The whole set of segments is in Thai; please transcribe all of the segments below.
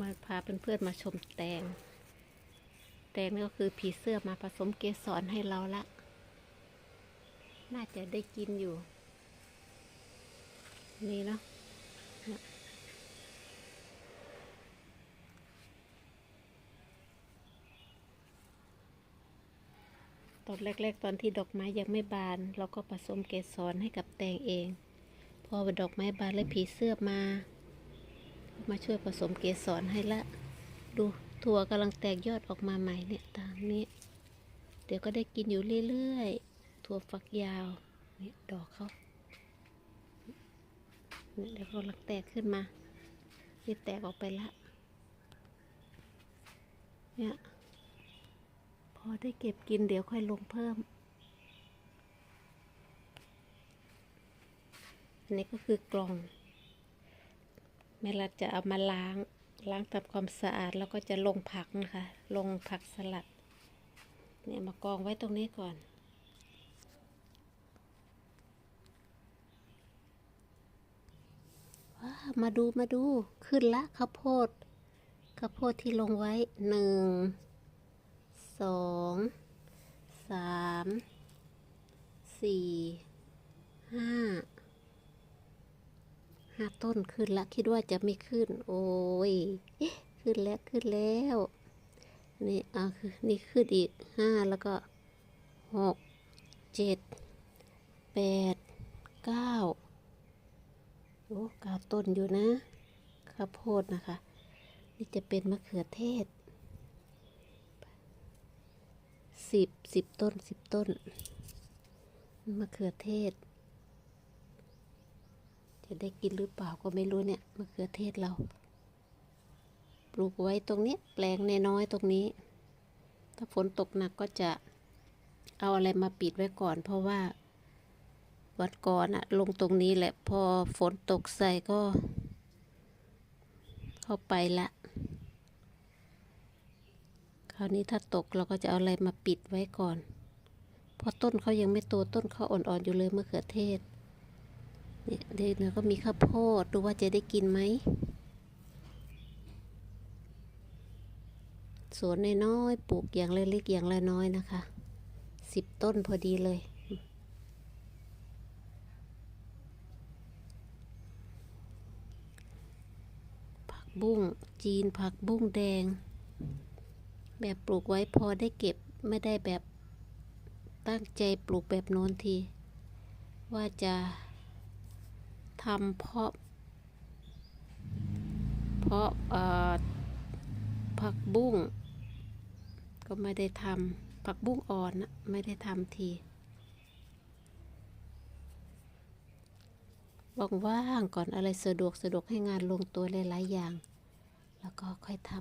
มาพาเพื่อนๆมาชมแตง แตงนี่ก็คือผีเสื้อมาผสมเกสรให้เราละ น่าจะได้กินอยู่ นี่เนาะตอนแรกๆ ตอนที่ดอกไม้ยังไม่บาน เราก็ผสมเกสรให้กับแตงเอง พอดอกไม้บานแล้วผีเสื้อมา มาช่วยผสมเกสรให้ละ ดูถั่วกำลังแตกยอดออกมาใหม่เนี่ยตามนี้ เดี๋ยวก็ได้กินอยู่เรื่อยๆ ถั่วฝักยาวเนี่ยดอกเขาเนี่ยเดี๋ยวเขากำลังแตกขึ้นมานี่แตกออกไปละ เนี่ยพอได้เก็บกินเดี๋ยวค่อยลงเพิ่มอันนี้ก็คือกล่อง ม่รัดจะเอามาล้าง ล้างทำความสะอาดแล้วก็จะลงผักนะคะ ลงผักสลัด เนี่ยมากองไว้ตรงนี้ก่อน ว้ามาดูมาดูขึ้นละข้าวโพดข้าวโพดที่ลงไว้หนึ่งสอง สาม สี่ ห้า ห้า ต้นขึ้นละคิดว่าจะไม่ขึ้น โอ้ย ขึ้นแล้วขึ้นแล้ว นี่อะคือนี่ขึ้นอีกห้าแล้วก็หกเจ็ดแปดเก้าโอ้เก้าต้นอยู่นะข้าวโพดนะคะ นี่จะเป็นมะเขือเทศสิบสิบต้นสิบต้นมะเขือเทศ จะได้กินหรือเปล่าก็ไม่รู้เนี่ยมะเขือเทศเรา ปลูกไว้ตรงนี้แปลงน้อยๆตรงนี้ ถ้าฝนตกหนักก็จะเอาอะไรมาปิดไว้ก่อน เพราะว่าวันก่อนอะลงตรงนี้แหละพอฝนตกใส่ก็ เข้าไปละคราวนี้ถ้าตกเราก็จะเอาอะไรมาปิดไว้ก่อน เพราะต้นเขายังไม่โตต้นเขาอ่อนๆอยู่เลยมะเขือเทศ เนี่ยเดี๋ยวก็มีข้าวโพดดูว่าจะได้กินไหมสวนน้อยๆปลูกอย่างเล็กๆอย่างละน้อยนะคะสิบต้นพอดีเลย ผักบุ้งจีนผักบุ้งแดง แบบปลูกไว้พอได้เก็บไม่ได้แบบตั้งใจปลูกแบบโน้นที ว่าจะ ทำเพราะ เพราะผักบุ้งก็ไม่ได้ทำผักบุ้งอ่อนนะไม่ได้ทำทีว่างๆก่อนอะไรสะดวกสะดวกให้งานลงตัวหลายๆอย่าง แล้วก็ค่อยท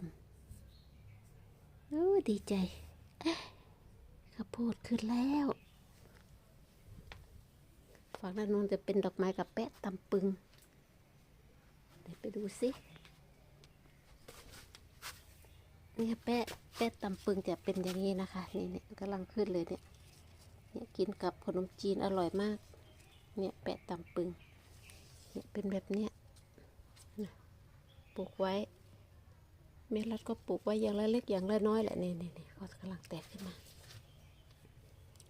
ำโอ้ดีใจเอ๊ะข้าวโพดขึ้นแล้ว ฝั่งด้านนู้นจะเป็นดอกไม้กับแปะตำปึง เดี๋ยวไปดูสิเนี่ยแปะแปะตำปึงจะเป็นอย่างนี้นะคะ นี่เนี่ยกำลังขึ้นเลยเนี่ยเนี่ยกินกับขนมจีนอร่อยมาก เนี่ยแปะตำปึง เนี่ยเป็นแบบเนี้ยปลูกไว้ เมลัดก็ปลูกไว้อย่างละเล็กอย่างละน้อยแหละนี่นี่นี่เขากำลังแตกขึ้นมา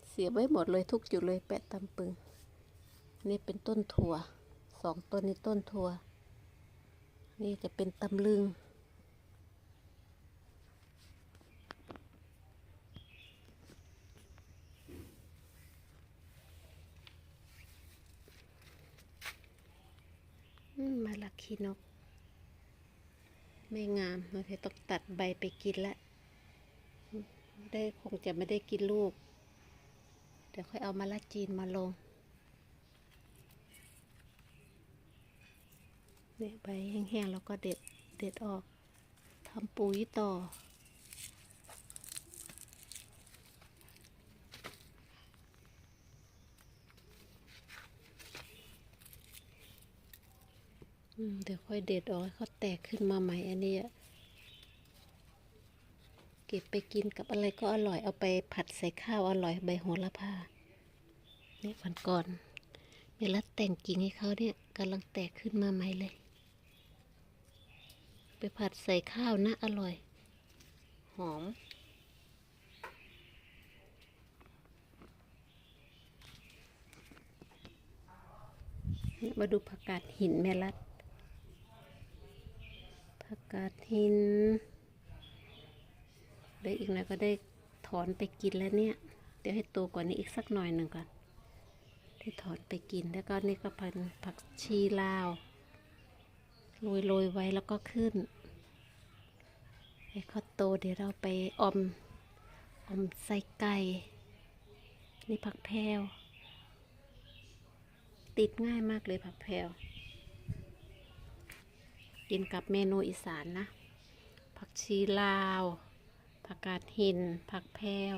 เสียไว้หมดเลยทุกจุดเลยแปะตำปึง นี่เป็นต้นถั่ว สองต้นนี้ต้นถั่ว นี่จะเป็นตำลึงมมาลักขีนก ไม่งามเราจะต้องตัดใบไปกินละ ได้คงจะไม่ได้กินลูก เดี๋ยวค่อยเอามาละจีนมาลง เนี่ยใบแห้งๆแล้วก็เด็ดเด็ดออกทำปุ๋ยต่อืมเดี๋ยวค่อยเด็ดออกให้เขาแตกขึ้นมาใหม่อันนี้เก็บไปกินกับอะไรก็อร่อยเอาไปผัดใส่ข้าวอร่อยใบโหระพาเนี่ยวันก่อนเมลัดแต่งกิ่งให้เขาเนี่ยกำลังแตกขึ้นมาใหม่เลย ผัดใส่ข้าวนะอร่อย หอม มาดูผักกาดหินแม่รัดผักกาดหินเดี๋ยวอีกน่อยก็ได้ถอนไปกินแล้วเนี่ย เดี๋ยวให้โตกว่านี้อีกสักหน่อยหนึ่งก่อนได้ถอนไปกินแล้วก็นี่ก็พันผักชีลาว โรยโรยๆไว้แล้วก็ขึ้นให้เขาโตเดี๋ยวเราไปอมอมใส่ไก่นี่ผักแพรวติดง่ายมากเลยผักแพรวกินกับเมนูอีสานนะ ผักชีลาว ผักกาดหิน ผักแพรว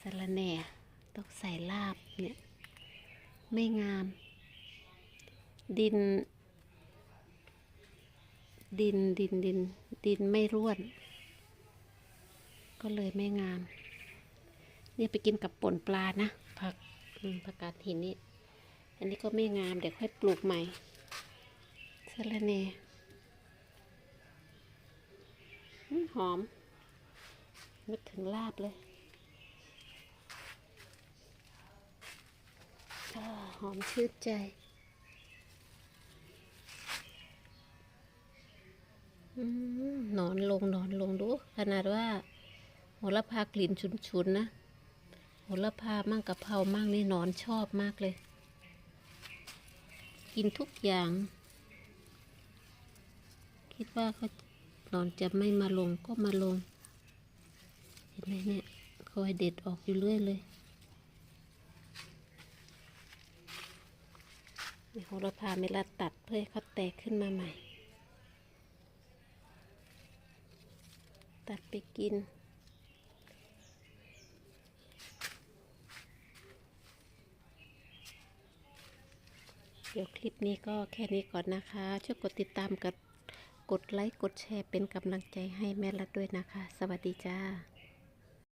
สะระแหน่ต้องใส่ลาบเนี่ย ไม่งาม ดิน ดินดินดิน ดินไม่ร่วน ก็เลยไม่งาม เนี่ยไปกินกับป่นปลานะผักผักกาดหินนี่อันนี้ก็ไม่งาม เดี๋ยวค่อยปลูกใหม่สะระแหน่อืมหอมนึกถึงลาบเลยหอมชื่นใจ นอนลงนอนลงดู ขนาดว่าโหระพากลิ่นฉุนๆนะโหระพามั่งกะเพรามั่งนี่นอนชอบมากเลย กินทุกอย่าง คิดว่าเขานอนจะไม่มาลงก็มาลง เห็นไหมเนี่ยคอยเด็ดออกอยู่เรื่อยเลยโหระพาเมลาตัดเพื่อให้เขาแตกขึ้นมาใหม่ ตัดไปกิน เดี๋ยวคลิปนี้ก็แค่นี้ก่อนนะคะ ช่วยกดติดตามกับกดไลค์ กดแชร์เป็นกำลังใจให้แม่รัดด้วยนะคะ สวัสดีจ้า